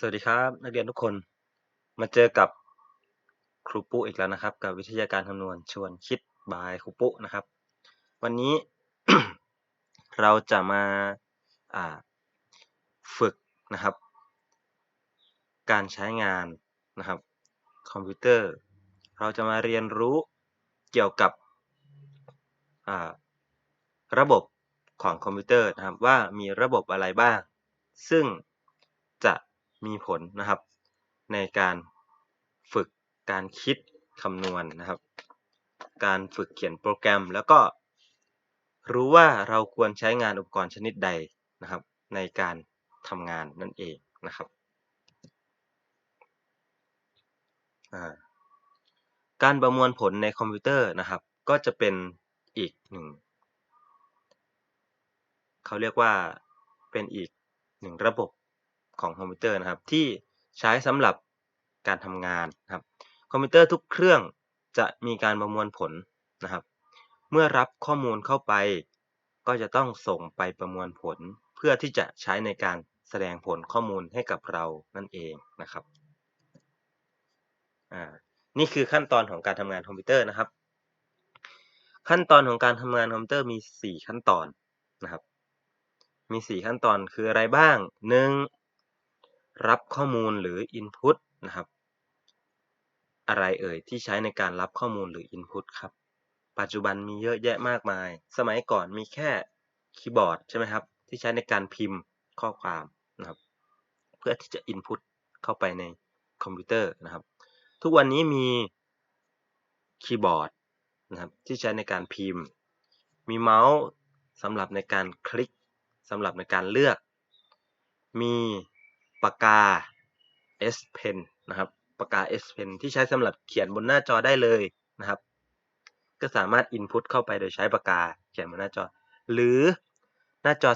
สวัสดีครับนักเรียนทุกคนมาเจอกับครูปุ๊อีกแล้วนะครับ กับวิทยาการคำนวณชวนคิดบายครูปุ๊นะครับ วันนี้ เราจะมาฝึกนะครับ การใช้งานนะครับ คอมพิวเตอร์ เราจะมาเรียนรู้เกี่ยวกับระบบของคอมพิวเตอร์นะครับว่ามีระบบอะไรบ้าง ซึ่ง มีผลนะครับ ในการฝึกการคิดคำนวณนะครับ การฝึกเขียนโปรแกรม แล้วก็รู้ว่าเราควรใช้งานอุปกรณ์ชนิดใดนะครับ ในการทำงานนั่นเองนะครับการประมวลผลในคอมพิวเตอร์นะครับ ก็จะเป็นอีกหนึ่งเขาเรียกว่าเป็นอีกหนึ่งระบบ ของคอมพิวเตอร์นะครับ ที่ใช้สำหรับการทำงานนะครับ คอมพิวเตอร์ทุกเครื่องจะมีการประมวลผลนะครับ เมื่อรับข้อมูลเข้าไป ก็จะต้องส่งไปประมวลผล เพื่อที่จะใช้ในการแสดงผลข้อมูลให้กับเรานั่นเองนะครับอ่านี่คือขั้นตอนของการทำงานคอมพิวเตอร์นะครับ ขั้นตอนของการทำงานคอมพิวเตอร์มี 4 ขั้นตอนนะครับ มี 4 ขั้นตอนคืออะไรบ้าง 1. รับข้อมูลหรือ Input นะครับ อะไรเอ่ยที่ใช้ในการรับข้อมูลหรือ Input ครับ ปัจจุบันมีเยอะแยะมากมาย สมัยก่อนมีแค่คีย์บอร์ดใช่ไหมครับ ที่ใช้ในการพิมพ์ข้อความนะครับ เพื่อที่จะ Input เข้าไปในคอมพิวเตอร์นะครับ ทุกวันนี้มีคีย์บอร์ดนะครับที่ใช้ในการพิมพ์ มีเมาส์สำหรับในการคลิกสำหรับในการเลือก มี ปากกา S Pen นะครับ ปากกา S Pen ที่ใช้สำหรับเขียนบนหน้าจอได้เลยนะครับ ก็สามารถ Input เข้าไปโดยใช้ปากกาเขียนบนหน้าจอ หรือหน้าจอ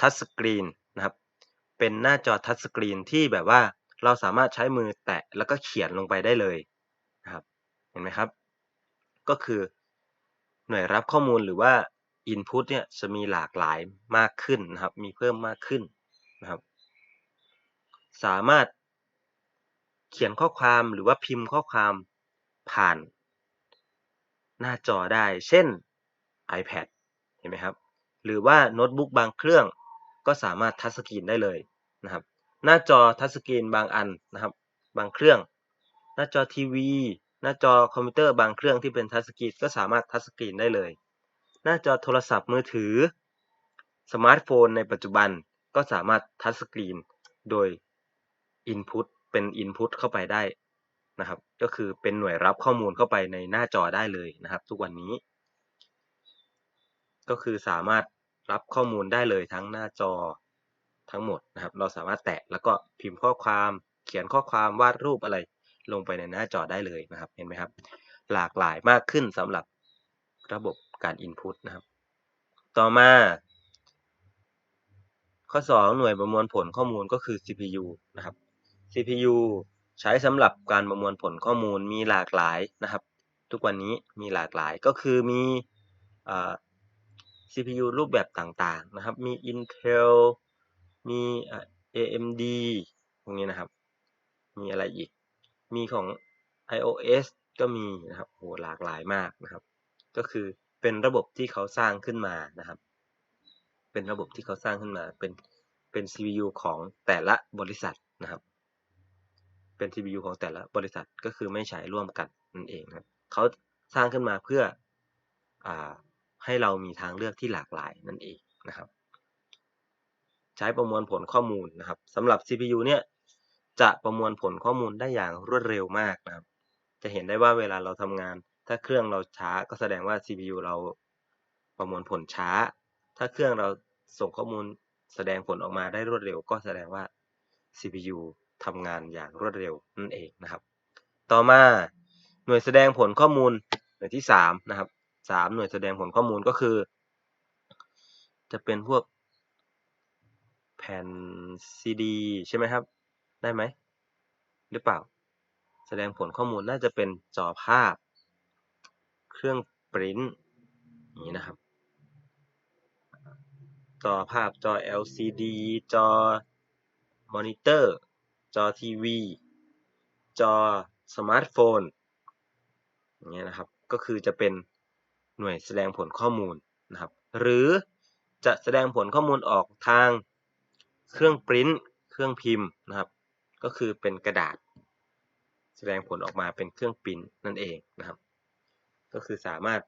ทัชสกรีนนะครับ เป็นหน้าจอทัชสกรีนที่แบบว่าเราสามารถใช้มือแตะแล้วก็เขียนลงไปได้เลยนะครับ เห็นไหมครับ ก็คือหน่วยรับข้อมูลหรือว่า Input เนี่ยจะมีหลากหลายมากขึ้นนะครับ มีเพิ่มมากขึ้นนะครับ สามารถเขียนข้อความหรือว่าพิมพ์ข้อความผ่านหน้าจอได้ เช่น iPad เห็นไหมครับ หรือว่าโน้ตบุ๊กบางเครื่องก็สามารถทัชสกรีนได้เลยนะครับ หน้าจอทัชสกรีนบางอันนะครับ บางเครื่อง หน้าจอทีวี หน้าจอคอมพิวเตอร์บางเครื่องที่เป็นทัชสกรีนก็สามารถทัชสกรีนได้เลย หน้าจอโทรศัพท์มือถือ สมาร์ทโฟนในปัจจุบันก็สามารถทัชสกรีนโดย Input เป็น Input เข้าไปได้นะครับ ก็คือเป็นหน่วยรับข้อมูลเข้าไปในหน้าจอได้เลยนะครับ ทุกวันนี้ ก็คือสามารถรับข้อมูลได้เลยทั้งหน้าจอทั้งหมดนะครับ เราสามารถแตะแล้วก็พิมพ์ข้อความเขียนข้อความวาดรูปอะไรลงไปในหน้าจอได้เลยนะครับ เห็นไหมครับ หลากหลายมากขึ้นสำหรับระบบการ Input นะครับ ต่อมา ข้อ 2 หน่วยประมวลผลข้อมูลก็คือ CPU นะครับ CPU ใช้สำหรับการประมวลผลข้อมูลมีหลากหลายนะครับ ทุกวันนี้มีหลากหลายก็คือมี CPU รูปแบบต่างๆนะครับ มี Intel มี AMD พวกนี้นะครับ มีอะไรอีก มีของ iOS ก็มีนะครับโหหลากหลายมากนะครับ ก็คือเป็นระบบที่เขาสร้างขึ้นมานะครับ เป็นระบบที่เขาสร้างขึ้นมา เป็น เป็น CPU ของแต่ละบริษัทนะครับ เป็น CPU ของแต่ละบริษัทก็คือไม่ใช้ร่วมกันนั่นเองครับเขาสร้างขึ้นมาเพื่ออให้เรามีทางเลือกที่หลากหลายนั่นเองนะครับ ใช้ประมวลผลข้อมูลนะครับสำหรับ CPU เนี่ยจะประมวลผลข้อมูลได้อย่างรวดเร็วมากนะครับ จะเห็นได้ว่าเวลาเราทำงาน ถ้าเครื่องเราช้าก็แสดงว่า CPU เราประมวลผลช้า ถ้าเครื่องเราส่งข้อมูลแสดงผลออกมาได้รวดเร็ว ก็แสดงว่า CPU ทำงานอย่างรวดเร็วนั่นเองนะครับ ต่อมาหน่วยแสดงผลข้อมูลหน่วยที่3นะครับ3หน่วยแสดงผลข้อมูลก็คือ จะเป็นพวกแผ่นซีดีใช่ไหมครับ ได้ไหมหรือเปล่า แสดงผลข้อมูลน่าจะเป็นจอภาพ เครื่องปริ้นนี้นะครับจอภาพจอ LCD จอมอนิเตอร์ จอทีวี จอสมาร์ทโฟนอย่างเงี้ยนะครับ ก็คือจะเป็นหน่วยแสดงผลข้อมูลนะครับ หรือจะแสดงผลข้อมูลออกทางเครื่องปริ้นเครื่องพิมพ์นะครับ ก็คือเป็นกระดาษ แสดงผลออกมาเป็นเครื่องปริ้นนั่นเองนะครับ ก็คือสามารถ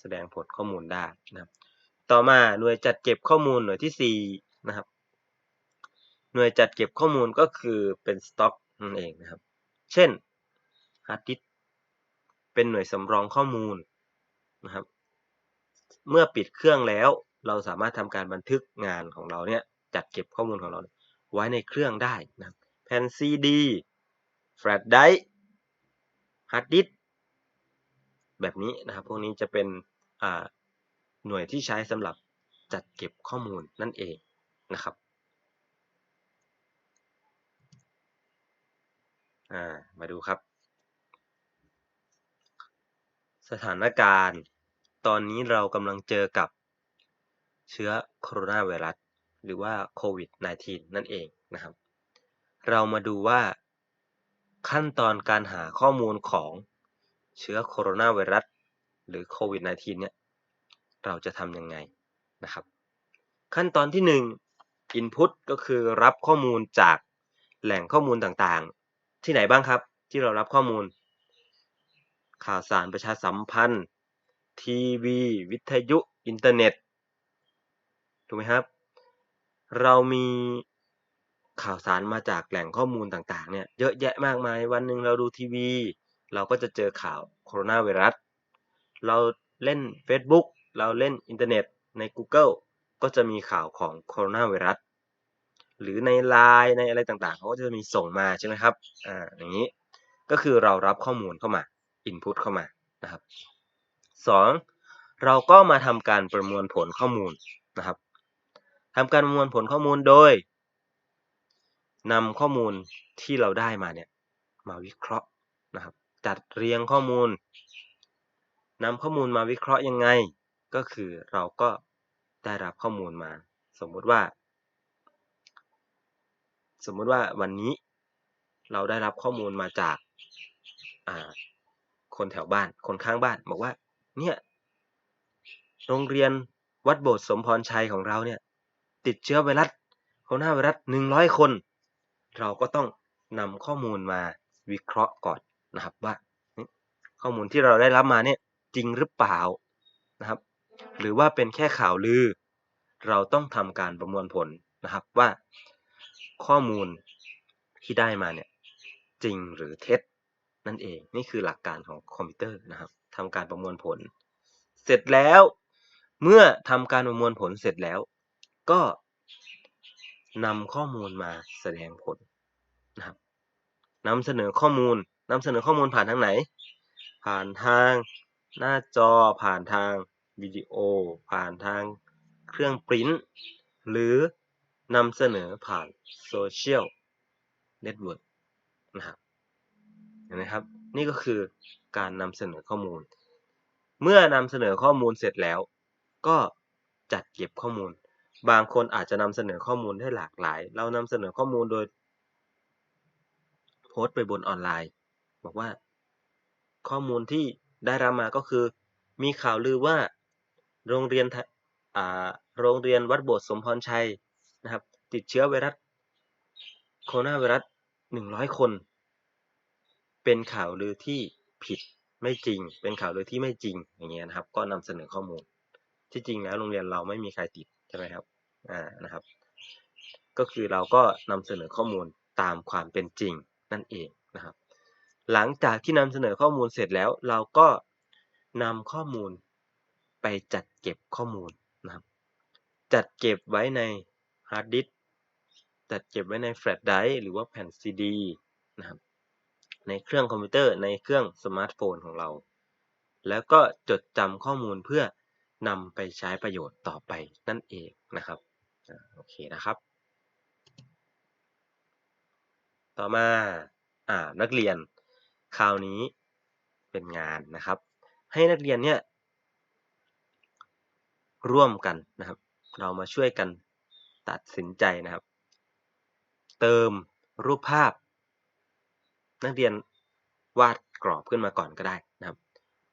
แสดงผลข้อมูลได้นะครับ ต่อมาหน่วยจัดเก็บข้อมูลหน่วยที่4นะครับ หน่วยจัดเก็บข้อมูลก็คือเป็นสต็อกนั่นเองนะครับ เช่นฮาร์ดดิสเป็นหน่วยสำรองข้อมูลนะครับ เมื่อปิดเครื่องแล้วเราสามารถทำการบันทึกงานของเราเนี่ยจัดเก็บข้อมูลของเราไว้ในเครื่องได้นะครับแผ่นซีดีแฟลชไดร์ฮาร์ดดิสแบบนี้นะครับ พวกนี้จะเป็นหน่วยที่ใช้สำหรับจัดเก็บข้อมูลนั่นเองนะครับ มาดูครับ สถานการณ์ ตอนนี้เรากำลังเจอกับเชื้อโคโรนาไวรัส หรือว่าโควิด -19 นั่นเองนะครับ เรามาดูว่า ขั้นตอนการหาข้อมูลของเชื้อโคโรนาไวรัส หรือโควิด -19 เนี่ย เราจะทำยังไงนะครับ ขั้นตอนที่ 1 Input ก็คือรับข้อมูลจากแหล่งข้อมูลต่าง ที่ไหนบ้างครับ ที่เรารับข้อมูล ข่าวสารประชาสัมพันธ์ ทีวี วิทยุ อินเทอร์เน็ต ถูกไหมครับ เรามีข่าวสารมาจากแหล่งข้อมูลต่างๆ เนี่ย เยอะแยะมากมาย วันหนึ่งเราดูทีวี เราก็จะเจอข่าวโคโรนาไวรัส เราเล่น Facebook เราเล่นอินเทอร์เน็ตใน Google ก็จะมีข่าวของโคโรนาไวรัส หรือใน Line ในอะไรต่างๆเขาก็จะมีส่งมาใช่ไหมครับอ่าอย่างนี้ก็คือเรารับข้อมูลเข้ามา Input เข้ามานะครับ 2. เราก็มาทำการประมวลผลข้อมูลนะครับทำการประมวลผลข้อมูลโดยนำข้อมูลที่เราได้มาเนี่ยมาวิเคราะห์นะครับ จัดเรียงข้อมูลนำข้อมูลมาวิเคราะห์ยังไง ก็คือเราก็ได้รับข้อมูลมา สมมุติว่า สมมุติว่าวันนี้เราได้รับข้อมูลมาจากคนแถวบ้าน คนข้างบ้าน บอกว่า เนี่ย โรงเรียนวัดโบสถ์สมพรชัยของเราเนี่ย ติดเชื้อไวรัสโคโรนาไวรัสหนึ่งร้อยคน เราก็ต้องนำข้อมูลมาวิเคราะห์ก่อนนะครับว่า ข้อมูลที่เราได้รับมาเนี่ยจริงหรือเปล่านะครับ หรือว่าเป็นแค่ข่าวลือ เราต้องทำการประมวลผลนะครับว่า ข้อมูลที่ได้มาเนี่ยจริงหรือเท็จนั่นเองนี่คือหลักการของคอมพิวเตอร์นะครับทำการประมวลผล เสร็จแล้ว เมื่อทำการประมวลผลเสร็จแล้ว ก็นำข้อมูลมาแสดงผลนะครับนำเสนอข้อมูลนำเสนอข้อมูลผ่านทางไหน ผ่านทางหน้าจอผ่านทางวิดีโอ ผ่านทางเครื่องปริ้นหรือ นำเสนอผ่านโซเชียลเน็ตเวิร์กนะครับเห็นไหมครับ นี่ก็คือการนำเสนอข้อมูล เมื่อนำเสนอข้อมูลเสร็จแล้ว ก็จัดเก็บข้อมูล บางคนอาจจะนำเสนอข้อมูลได้หลากหลาย เรานำเสนอข้อมูลโดยโพสต์ไปบนออนไลน์ บอกว่า ข้อมูลที่ได้รับมาก็คือ มีข่าวลือว่า โรงเรียนอ่าโรงเรียนวัดโบสถ์สมพรชัย นะครับ ติดเชื้อไวรัสโคโรนาไวรัสหนึ่งร้อยคน เป็นข่าวลือที่ผิดไม่จริง เป็นข่าวลือที่ไม่จริงอย่างเงี้ยนะครับ ก็นำเสนอข้อมูล ที่จริงแล้วโรงเรียนเราไม่มีใครติดใช่ไหมครับ อ่า นะครับ ก็คือเราก็นำเสนอข้อมูลตามความเป็นจริงนั่นเองนะครับ หลังจากที่นำเสนอข้อมูลเสร็จแล้ว เราก็นำข้อมูลไปจัดเก็บข้อมูลนะครับ จัดเก็บไว้ใน ฮาร์ดดิสก์จัดเก็บไว้ในแฟลชไดร์หรือว่าแผ่นซีดีนะครับในเครื่องคอมพิวเตอร์ในเครื่องสมาร์ทโฟนของเรา แล้วก็จดจำข้อมูลเพื่อนำไปใช้ประโยชน์ต่อไปนั่นเองนะครับโอเคนะครับ ต่อมาอ่านักเรียนคราวนี้เป็นงานนะครับ ให้นักเรียนเนี่ยร่วมกันนะครับ เรามาช่วยกัน ตัดสินใจนะครับ เติมรูปภาพ นักเรียนวาดกรอบขึ้นมาก่อนก็ได้นะครับ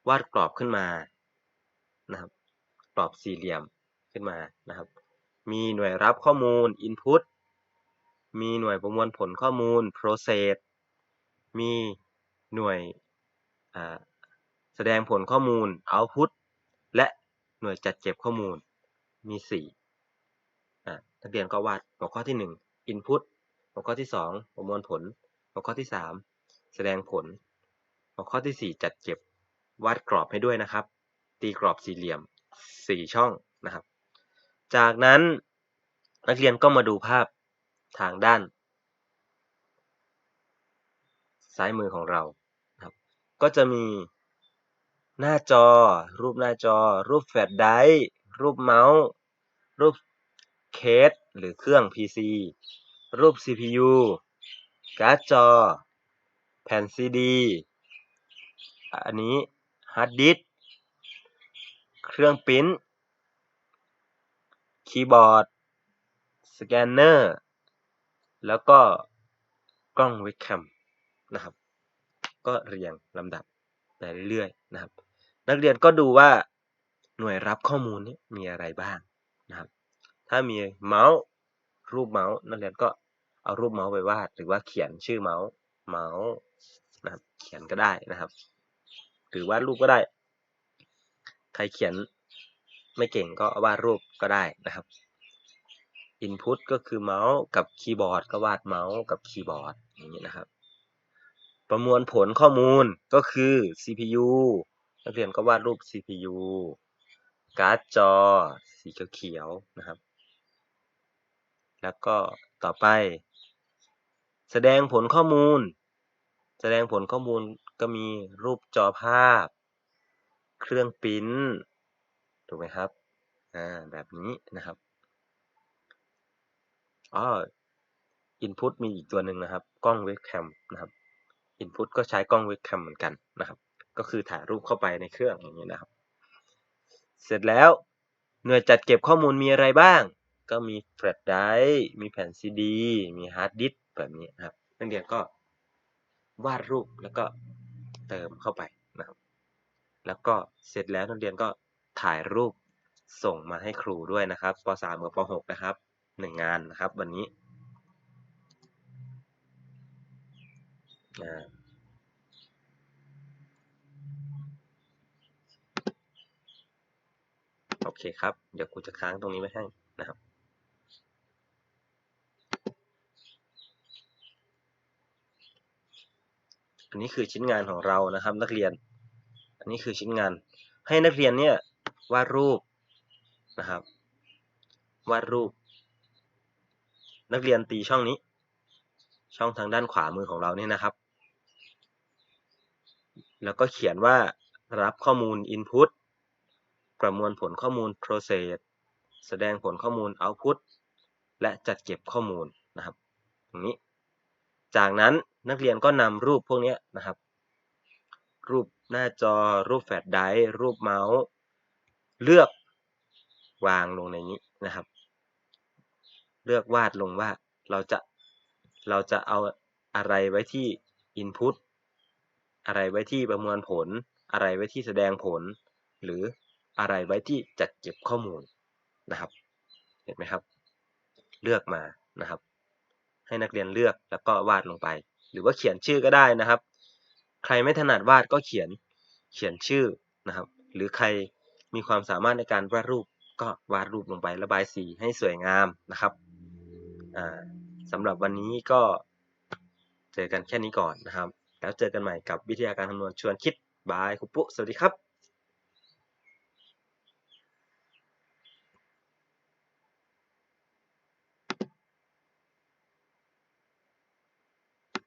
วาดกรอบขึ้นมานะครับ กรอบสี่เหลี่ยมขึ้นมานะครับ มีหน่วยรับข้อมูล input มีหน่วยประมวลผลข้อมูล process มีหน่วยแสดงผลข้อมูล output และหน่วยจัดเก็บข้อมูลมี 4 นักเรียนก็วาดหัวข้อที่ 1 input หัวข้อที่ 2 ประมวลผล หัวข้อที่ 3 แสดงผล หัวข้อที่ 4 จัดเก็บ วาดกรอบให้ด้วยนะครับ ตีกรอบสี่เหลี่ยม 4 ช่องนะครับ จากนั้นนักเรียนก็มาดูภาพทางด้าน ซ้ายมือของเราครับ ก็จะมีหน้าจอ รูปหน้าจอ รูปแฟลชไดร์รูปเมาส์ รูป เคสหรือเครื่อง PC รูป CPU การ์ดจอ แผ่นซีดี อันนี้ฮาร์ดดิสเครื่องพิมพ์คีย์บอร์ด สแกนเนอร์ แล้วก็กล้องเวกแคมนะครับ ก็เรียงลำดับไปเรื่อยๆนะครับ นักเรียนก็ดูว่าหน่วยรับข้อมูลนี้มีอะไรบ้างนะครับ ถ้ามีเมาส์รูปเมาส์นักเรียนก็เอารูปเมาส์ไปวาด หรือว่าเขียนชื่อเมาส์เมาส์นะครับเขียนก็ได้นะครับ หรือวาดรูปก็ได้ ใครเขียนไม่เก่งก็วาดรูปก็ได้นะครับ Input ก็คือเมาส์กับคีย์บอร์ดก็วาดเมาส์กับคีย์บอร์ดอย่างนี้นะครับ ประมวลผลข้อมูลก็คือ CPU นักเรียนก็วาดรูป CPU การ์ดจอ สีเขียวๆนะครับ แล้วก็ต่อไป แสดงผลข้อมูล แสดงผลข้อมูลก็มีรูปจอภาพ เครื่องปริ้นถูกไหมครับอ่าแบบนี้นะครับอ๋อ input มีอีกตัวหนึ่งนะครับ กล้องเวบแคมนะครับ input ก็ใช้กล้องเวบแคมเหมือนกันนะครับ ก็คือถ่ายรูปเข้าไปในเครื่องอย่างนี้นะครับ เสร็จแล้วหน่วยจัดเก็บข้อมูลมีอะไรบ้าง ก็มีแฟลชไดร์มีแผ่นซีดี มีฮาร์ดดิสก์แบบนี้นะครับ นักเรียนก็วาดรูปแล้วก็เติมเข้าไปนะครับ แล้วก็เสร็จแล้วนักเรียนก็ถ่ายรูปส่งมาให้ครูด้วยนะครับป .3 กับป .6 นะครับหนึ่งงานนะครับ วันนี้โอเคครับ เดี๋ยวครูจะค้างตรงนี้ไว้ให้นะครับ อันนี้คือชิ้นงานของเรานะครับ นักเรียน อันนี้คือชิ้นงาน ให้นักเรียนเนี่ยวาดรูปนะครับ วาดรูป นักเรียนตีช่องนี้ ช่องทางด้านขวามือของเราเนี่ยนะครับ แล้วก็เขียนว่ารับข้อมูล input ประมวลผลข้อมูล process แสดงผลข้อมูล output และจัดเก็บข้อมูลนะครับ ตรงนี้ จากนั้น นักเรียนก็นำรูปพวกนี้นะครับ รูปหน้าจอ รูปแฟลชไดร์รูปเมาส์ เลือกวางลงในนี้นะครับ เลือกวาดลงว่าเราจะเราจะเอาอะไรไว้ที่ input อะไรไว้ที่ประมวลผล อะไรไว้ที่แสดงผล หรืออะไรไว้ที่จัดเก็บข้อมูลนะครับ เห็นไหมครับ เลือกมานะครับ ให้นักเรียนเลือกแล้วก็วาดลงไป หรือว่าเขียนชื่อก็ได้นะครับ ใครไม่ถนัดวาดก็เขียนเขียนชื่อนะครับ หรือใครมีความสามารถในการวาดรูปก็วาดรูปลงไประบายสีให้สวยงามนะครับสำหรับวันนี้ก็เจอกันแค่นี้ก่อนนะครับ แล้วเจอกันใหม่กับวิทยาการคำนวณชวนคิดบายคุปปุสวัสดีครับ